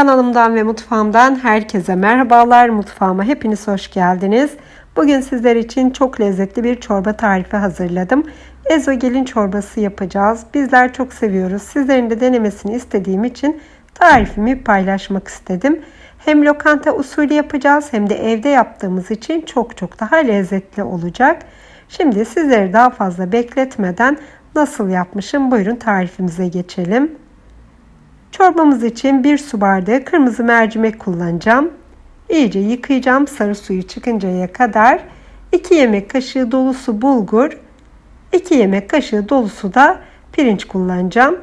Kanalımdan ve mutfağımdan herkese merhabalar. Mutfağıma hepiniz hoş geldiniz. Bugün sizler için çok lezzetli bir çorba tarifi hazırladım. Ezogelin çorbası yapacağız. Bizler çok seviyoruz. Sizlerin de denemesini istediğim için tarifimi paylaşmak istedim. Hem lokanta usulü yapacağız hem de evde yaptığımız için çok çok daha lezzetli olacak. Şimdi sizleri daha fazla bekletmeden nasıl yapmışım buyurun tarifimize geçelim. Çorbamız için bir su bardağı kırmızı mercimek kullanacağım. İyice yıkayacağım sarı suyu çıkıncaya kadar. 2 yemek kaşığı dolusu bulgur, 2 yemek kaşığı dolusu da pirinç kullanacağım.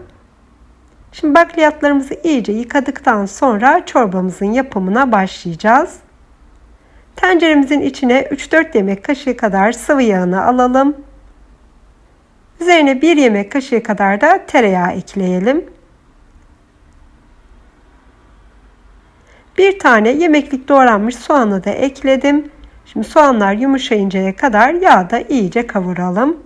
Şimdi bakliyatlarımızı iyice yıkadıktan sonra çorbamızın yapımına başlayacağız. Tenceremizin içine 3-4 yemek kaşığı kadar sıvı yağını alalım. Üzerine 1 yemek kaşığı kadar da tereyağı ekleyelim. Bir tane yemeklik doğranmış soğanı da ekledim. Şimdi soğanlar yumuşayıncaya kadar yağda iyice kavuralım.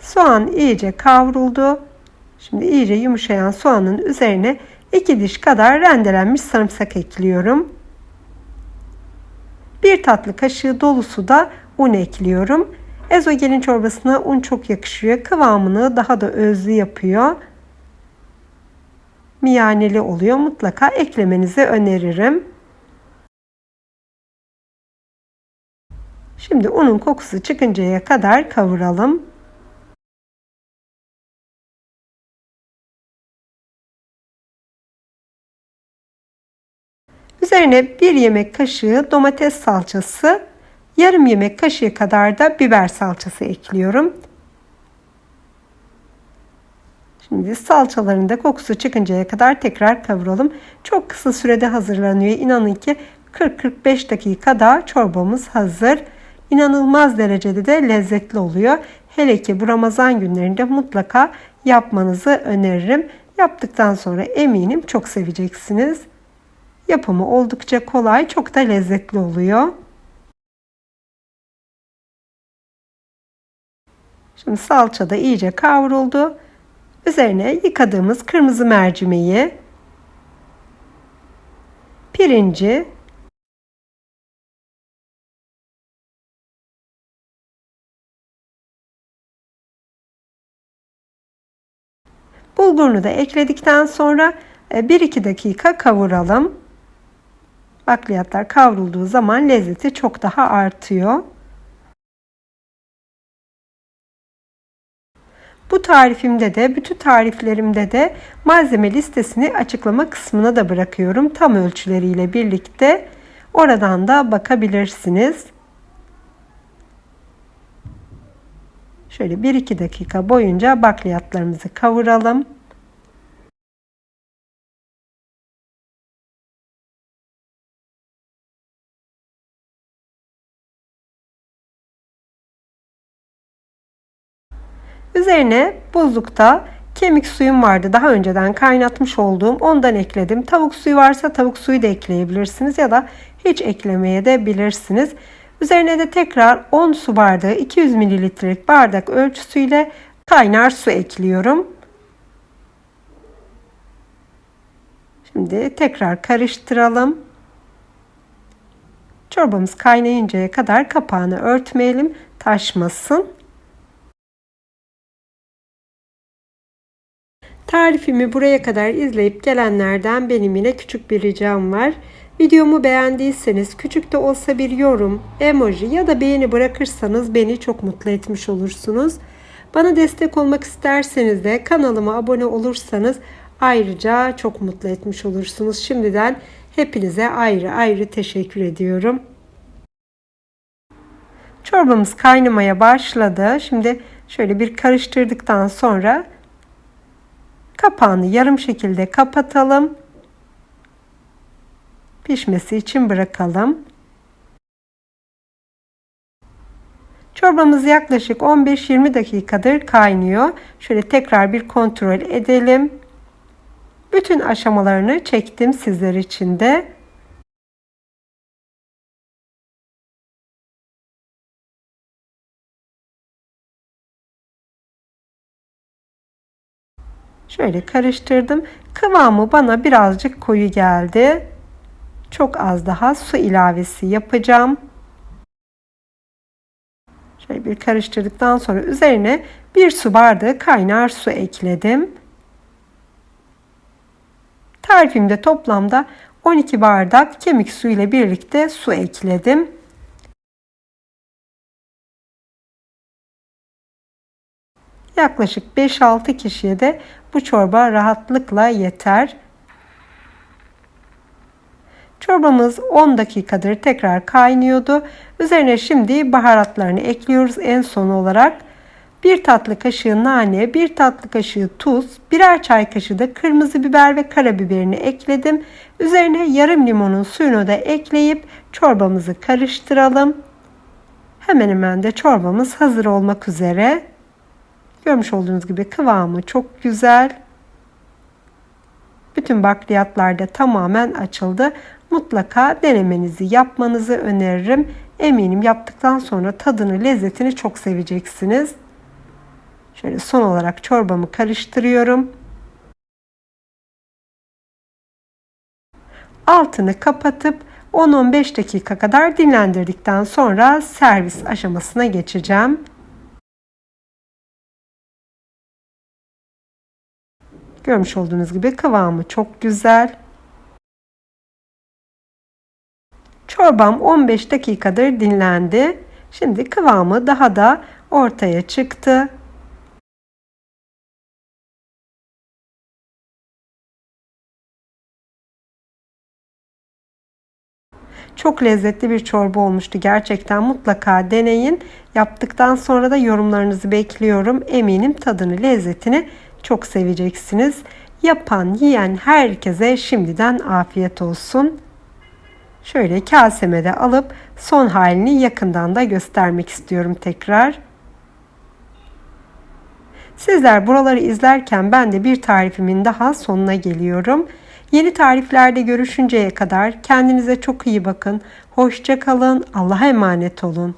Soğan iyice kavruldu. Şimdi iyice yumuşayan soğanın üzerine 2 diş kadar rendelenmiş sarımsak ekliyorum. 1 tatlı kaşığı dolusu da un ekliyorum. Ezogelin çorbasına un çok yakışıyor. Kıvamını daha da özlü yapıyor. Miyaneli oluyor. Mutlaka eklemenizi öneririm. Şimdi unun kokusu çıkıncaya kadar kavuralım. Üzerine bir yemek kaşığı domates salçası, yarım yemek kaşığı kadar da biber salçası ekliyorum. Şimdi salçaların da kokusu çıkıncaya kadar tekrar kavuralım. Çok kısa sürede hazırlanıyor. İnanın ki 40-45 dakikada çorbamız hazır. İnanılmaz derecede de lezzetli oluyor. Hele ki bu Ramazan günlerinde mutlaka yapmanızı öneririm. Yaptıktan sonra eminim çok seveceksiniz. Yapımı oldukça kolay, çok da lezzetli oluyor. Şimdi salça da iyice kavruldu. Üzerine yıkadığımız kırmızı mercimeği, pirinci, bulgurunu da ekledikten sonra 1-2 e, dakika kavuralım. Bakliyatlar kavrulduğu zaman lezzeti çok daha artıyor. Bu tarifimde de bütün tariflerimde de malzeme listesini açıklama kısmına da bırakıyorum. Tam ölçüleriyle birlikte oradan da bakabilirsiniz. Şöyle 1-2 dakika boyunca bakliyatlarımızı kavuralım. Üzerine buzlukta kemik suyum vardı. Daha önceden kaynatmış olduğum ondan ekledim. Tavuk suyu varsa tavuk suyu da ekleyebilirsiniz ya da hiç eklemeye de bilirsiniz. Üzerine de tekrar 10 su bardağı 200 mililitrelik bardak ölçüsüyle kaynar su ekliyorum. Şimdi tekrar karıştıralım. Çorbamız kaynayıncaya kadar kapağını örtmeyelim, taşmasın. Tarifimi buraya kadar izleyip gelenlerden benim yine küçük bir ricam var. Videomu beğendiyseniz küçük de olsa bir yorum, emoji ya da beğeni bırakırsanız beni çok mutlu etmiş olursunuz. Bana destek olmak isterseniz de kanalıma abone olursanız ayrıca çok mutlu etmiş olursunuz. Şimdiden hepinize ayrı ayrı teşekkür ediyorum. Çorbamız kaynamaya başladı. Şimdi şöyle bir karıştırdıktan sonra Kapağını yarım şekilde kapatalım. Pişmesi için bırakalım. Çorbamız yaklaşık 15-20 dakikadır kaynıyor. Şöyle tekrar bir kontrol edelim. Bütün aşamalarını çektim sizler için de. Şöyle karıştırdım. Kıvamı bana birazcık koyu geldi. Çok az daha su ilavesi yapacağım. Şöyle bir karıştırdıktan sonra üzerine bir su bardağı kaynar su ekledim. Tarifimde toplamda 12 bardak kemik suyu ile birlikte su ekledim. Yaklaşık 5-6 kişiye de bu çorba rahatlıkla yeter. Çorbamız 10 dakikadır tekrar kaynıyordu. Üzerine şimdi baharatlarını ekliyoruz en son olarak. 1 tatlı kaşığı nane, 1 tatlı kaşığı tuz, birer çay kaşığı da kırmızı biber ve karabiberini ekledim. Üzerine yarım limonun suyunu da ekleyip çorbamızı karıştıralım. Hemen hemen de çorbamız hazır olmak üzere. Görmüş olduğunuz gibi kıvamı çok güzel. Bütün bakliyatlar da tamamen açıldı. Mutlaka denemenizi yapmanızı öneririm. Eminim yaptıktan sonra tadını, lezzetini çok seveceksiniz. Şöyle son olarak çorbamı karıştırıyorum. Altını kapatıp 10-15 dakika kadar dinlendirdikten sonra servis aşamasına geçeceğim. Görmüş olduğunuz gibi kıvamı çok güzel. Çorbam 15 dakikadır dinlendi. Şimdi kıvamı daha da ortaya çıktı. Çok lezzetli bir çorba olmuştu. Gerçekten mutlaka deneyin. Yaptıktan sonra da yorumlarınızı bekliyorum. Eminim tadını, lezzetini çok seveceksiniz. Yapan, yiyen herkese şimdiden afiyet olsun. Şöyle kaseme de alıp son halini yakından da göstermek istiyorum tekrar. Sizler buraları izlerken ben de bir tarifimin daha sonuna geliyorum. Yeni tariflerde görüşünceye kadar kendinize çok iyi bakın. Hoşça kalın. Allah'a emanet olun.